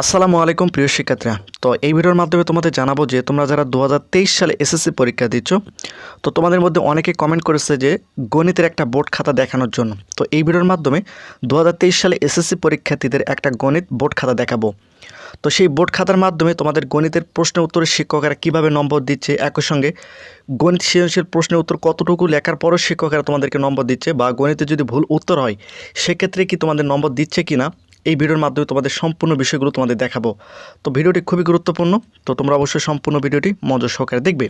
আসসালামু আলাইকুম প্রিয় শিক্ষার্থীরা। তো এই ভিডিওর মাধ্যমে তোমাদের জানাব যে তোমরা যারা দু হাজার তেইশ সালে এসএসসি পরীক্ষা দিচ্ছ, তো তোমাদের মধ্যে অনেকে কমেন্ট করেছে যে গণিতের একটা বোর্ড খাতা দেখানোর জন্য। তো এই ভিডিওর মাধ্যমে দু হাজার তেইশ সালে এসএসসি পরীক্ষার্থীদের একটা গণিত বোর্ড খাতা দেখাবো। তো সেই বোর্ড খাতার মাধ্যমে তোমাদের গণিতের প্রশ্নের উত্তরের শিক্ষকেরা কীভাবে নম্বর দিচ্ছে, একই সঙ্গে গণিত সৃজনশীল প্রশ্নের উত্তর কতটুকু লেখার পরও শিক্ষকেরা তোমাদেরকে নম্বর দিচ্ছে, বা গণিতে যদি ভুল উত্তর হয়, সেক্ষেত্রে কি তোমাদের নম্বর দিচ্ছে কি না এই ভিডিওর মাধ্যমে তোমাদের সম্পূর্ণ বিষয়গুলো তোমাদের দেখাবো। তো ভিডিওটি খুবই গুরুত্বপূর্ণ। তো তোমরা অবশ্যই সম্পূর্ণ ভিডিওটি মনোযোগ সহকারে দেখবে।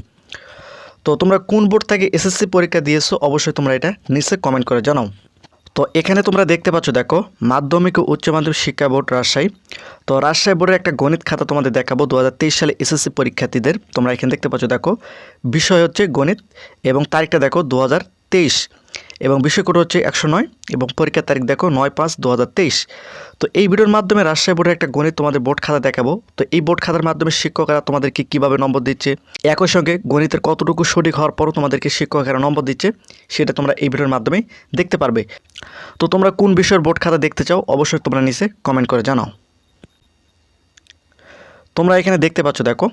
তো তোমরা কোন বোর্ড থেকে এসএসসি পরীক্ষা দিয়েছ, অবশ্যই তোমরা এটা নিচে কমেন্ট করে জানাও। তো এখানে তোমরা দেখতে পাচ্ছ, দেখো, মাধ্যমিক ও উচ্চ মাধ্যমিক শিক্ষা বোর্ড রাজশাহী। তো রাজশাহী বোর্ডের একটা গণিত খাতা তোমাদের দেখাবো দু হাজার তেইশ সালে এসএসসি পরীক্ষার্থীদের। তোমরা এখানে দেখতে পাচ্ছ, দেখো, বিষয় হচ্ছে গণিত এবং তারিখটা দেখো দু হাজার তেইশ। এবং বিষয় কোড হচ্ছে একশো নয় এবং পরীক্ষার তারিখ দেখো নয় পাঁচ দু তো এই ভিডিওর মাধ্যমে রাজশাহী বোর্ডের একটা গণিত তোমাদের বোর্ড খাতা দেখাবো। তো এই বোর্ড খাতার মাধ্যমে শিক্ষকরা তোমাদেরকে কীভাবে নম্বর দিচ্ছে, একই সঙ্গে গণিতের কতটুকু সঠিক হওয়ার পরও তোমাদেরকে শিক্ষকেরা নম্বর দিচ্ছে, সেটা তোমরা এই ভিডিওর মাধ্যমে দেখতে পারবে। তো তোমরা কোন বিষয়ের বোর্ড খাতা দেখতে চাও, অবশ্যই তোমরা নিচে কমেন্ট করে জানাও। তোমরা এখানে দেখতে পাচ্ছ, দেখো।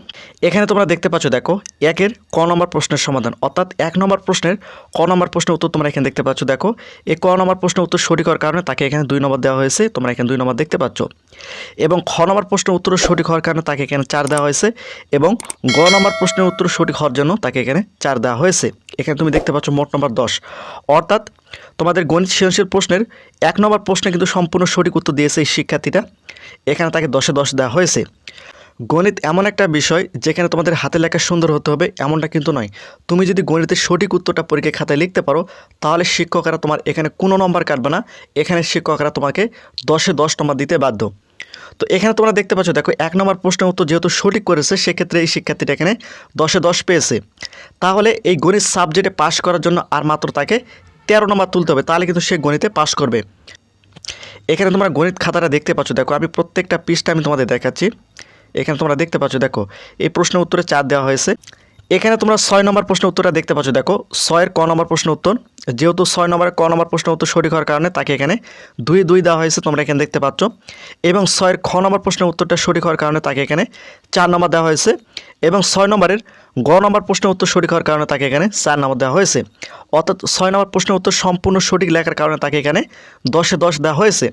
এখানে তোমরা দেখতে পাচ্ছ, দেখো, একের ক নম্বর প্রশ্নের সমাধান। অর্থাৎ এক নম্বর প্রশ্নের ক নম্বর প্রশ্নের উত্তর তোমরা এখানে দেখতে পাচ্ছ, দেখো। এই ক নম্বর প্রশ্নের উত্তর সঠিক হওয়ার কারণে তাকে এখানে দুই নম্বর দেওয়া হয়েছে, তোমরা এখানে দুই নম্বর দেখতে পাচ্ছ। এবং খ নম্বর প্রশ্নের উত্তর সঠিক হওয়ার কারণে তাকে এখানে চার দেওয়া হয়েছে এবং গ নম্বর প্রশ্নের উত্তর সঠিক হওয়ার জন্য তাকে এখানে চার দেওয়া হয়েছে। এখানে তুমি দেখতে পাচ্ছ মোট নম্বর দশ। অর্থাৎ তোমাদের গণিত সৃজনশীল প্রশ্নের এক নম্বর প্রশ্নে কিন্তু সম্পূর্ণ সঠিক উত্তর দিয়েছে এই শিক্ষার্থীটা এখানে তাকে দশে দশ দেওয়া হয়েছে। গণিত এমন একটা বিষয় যেখানে তোমাদের হাতে লেখা সুন্দর হতে হবে, এমনটা কিন্তু নয়। তুমি যদি গণিতের সঠিক উত্তরটা পরীক্ষা খাতায় লিখতে পারো, তাহলে শিক্ষকরা তোমার এখানে কোনো নম্বর কাটবে না। এখানে শিক্ষকরা তোমাকে দশে দশ নম্বর দিতে বাধ্য। তো এখানে তোমরা দেখতে পাচ্ছ, দেখো, এক নম্বর প্রশ্নের উত্তর যেহেতু সঠিক করেছে, সেক্ষেত্রে এই শিক্ষার্থীটা এখানে দশে দশ পেয়েছে। তাহলে এই গণিত সাবজেক্টে পাশ করার জন্য আর মাত্র তাকে তেরো নম্বর তুলতে হবে, তাহলে কিন্তু সে গণিতে পাশ করবে। এখানে তোমরা গণিত খাতাটা দেখতে পাচ্ছ, দেখো, আমি প্রত্যেকটা পৃষ্ঠা আমি তোমাদের দেখাচ্ছি। এখানে তোমরা দেখতে পাচ্ছ, দেখো, এই প্রশ্নের উত্তরে চার দেওয়া হয়েছে। এখানে তোমরা ছয় নম্বর প্রশ্ন উত্তরটা দেখতে পাচ্ছ, দেখো, ছয়ের ক নম্বর প্রশ্ন উত্তর। যেহেতু ছয় নম্বরের ক নম্বর প্রশ্ন উত্তর সঠিক হওয়ার কারণে তাকে এখানে দুই দুই দেওয়া হয়েছে, তোমরা এখানে দেখতে পাচ্ছ। এবং ছয়ের খ নম্বর প্রশ্নের উত্তরটা সঠিক হওয়ার কারণে তাকে এখানে চার নম্বর দেওয়া হয়েছে। এবং ছয় নম্বরের গ নম্বর প্রশ্নের উত্তর সঠিক হওয়ার কারণে তাকে এখানে চার নম্বর দেওয়া হয়েছে। অর্থাৎ ছয় নম্বর প্রশ্নের উত্তর সম্পূর্ণ সঠিক লেখার কারণে তাকে এখানে দশে দশ দেওয়া হয়েছে।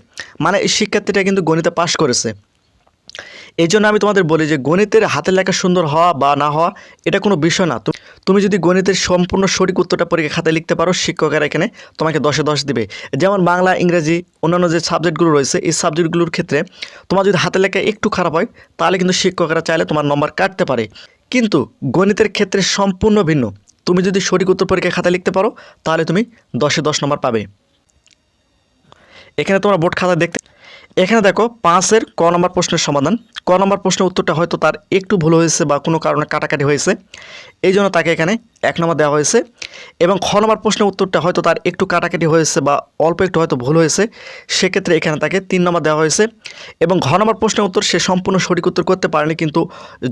মানে এই শিক্ষার্থীটা কিন্তু গণিতে পাশ করেছে। এই জন্য আমি তোমাদের বলি যে গণিতের হাতের লেখা সুন্দর হওয়া বা না হওয়া, এটা কোনো বিষয় না। তুমি যদি গণিতের সম্পূর্ণ সঠিক উত্তরটা পরীক্ষা খাতায় লিখতে পারো, শিক্ষকেরা এখানে তোমাকে দশে দশ দিবে। যেমন বাংলা, ইংরেজি, অন্যান্য যে সাবজেক্টগুলো রয়েছে, এই সাবজেক্টগুলোর ক্ষেত্রে তোমার যদি হাতের লেখা একটু খারাপ হয়, তাহলে কিন্তু শিক্ষকরা চাইলে তোমার নম্বর কাটতে পারে। কিন্তু গণিতের ক্ষেত্রে সম্পূর্ণ ভিন্ন। তুমি যদি সঠিক উত্তর পরীক্ষা খাতায় লিখতে পারো, তাহলে তুমি দশে দশ নম্বর পাবে। এখানে তোমরা বোর্ড খাতা দেখতে এখানে দেখো পাঁচের ক নম্বর প্রশ্নের সমাধান। ক নম্বর প্রশ্নের উত্তরটা হয়তো তার একটু ভুল হয়েছে বা কোনো কারণে কাটাকাটি হয়েছে। এই জন্য তাকে এখানে এক নম্বর দেওয়া হয়েছে। এবং খ নম্বর প্রশ্নের উত্তরটা হয়তো তার একটু কাটাকাটি হয়েছে বা অল্প একটু হয়তো ভুল হয়েছে, সেক্ষেত্রে এখানে তাকে তিন নম্বর দেওয়া হয়েছে। এবং ঘ নম্বর প্রশ্নের উত্তর সে সম্পূর্ণ সঠিক উত্তর করতে পারেনি, কিন্তু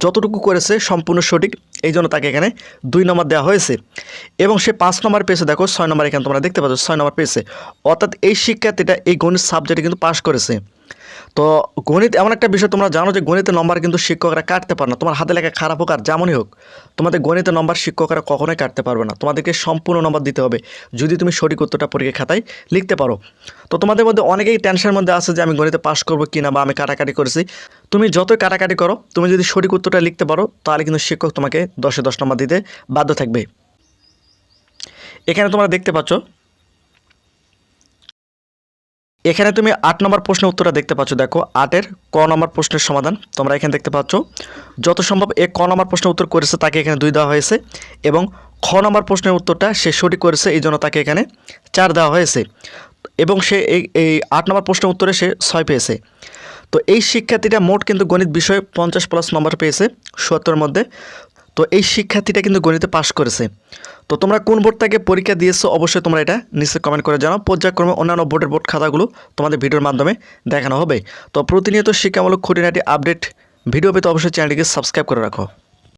যতটুকু করেছে সম্পূর্ণ সঠিক এই জন্য তাকে এখানে দুই নম্বর দেওয়া হয়েছে। এবং সে পাঁচ নম্বর পেয়েছে, দেখো ছয় নম্বর এখানে তোমরা দেখতে পাচ্ছ, ছয় নম্বর পেয়েছে। অর্থাৎ এই শিক্ষার্থীটা এই গণিত সাবজেক্টে কিন্তু পাশ করেছে। তো গণিত, এমন একটা বিষয় তোমরা জানো যে গণিতের নম্বর কিন্তু শিক্ষকরা কাটতে পারে না। তোমার হাতে লেখা খারাপ হোক আর যেমনই হোক, তোমাদের গণিতের নম্বর শিক্ষকরা কখনোই কাটতে পারবে না। তোমাদেরকে সম্পূর্ণ নম্বর দিতে হবে। যদি তুমি সঠিক উত্তরটা পরীক্ষা খাতায় লিখতে পারো। তো তোমাদের মধ্যে অনেকেই টেনশনের মধ্যে আছে যে আমি গণিতে পাস করব কি না বা আমি কাটাকাটি করেছি। তুমি যতই কাটাকাটি করো, তুমি যদি সঠিক উত্তরটা লিখতে পারো, তাহলে কিন্তু শিক্ষক তোমাকে দশে দশ নম্বর দিতে বাধ্য থাকবে। এখানে তোমরা দেখতে পাচ্ছ এখানে তুমি আট নম্বর প্রশ্নের উত্তরটা দেখতে পাচ্ছ, দেখো, আটের ক নম্বর প্রশ্নের সমাধান তোমরা এখানে দেখতে পাচ্ছ। যত সম্ভব এ ক নম্বর প্রশ্নের উত্তর করেছে তাকে এখানে দুই দেওয়া হয়েছে এবং খ নম্বর প্রশ্নের উত্তরটা সে সঠিক করেছে এই জন্য তাকে এখানে চার দেওয়া হয়েছে। এবং সে এই আট নম্বর প্রশ্নের উত্তরে সে ছয় পেয়েছে। তো এই শিক্ষার্থীরা মোট কিন্তু গণিত বিষয়ে পঞ্চাশ প্লাস নম্বর পেয়েছে সত্তরের মধ্যে। তো এই শিক্ষার্থীটা কিন্তু গণিতে পাশ করেছে। তো তোমরা কোন বোর্ড থেকে পরীক্ষা দিয়েছ অবশ্যই তোমরা এটা নিচে কমেন্ট করে জানাও। পর্যায়ক্রমে অন্যান্য বোর্ডের বোর্ড খাতাগুলো তোমাদের ভিডিওর মাধ্যমে দেখানো হবে। তো প্রতিনিয়ত শিক্ষামূলক খুঁটিনাটি আপডেট ভিডিও পেতে অবশ্যই চ্যানেলটিকে সাবস্ক্রাইব করে রাখো।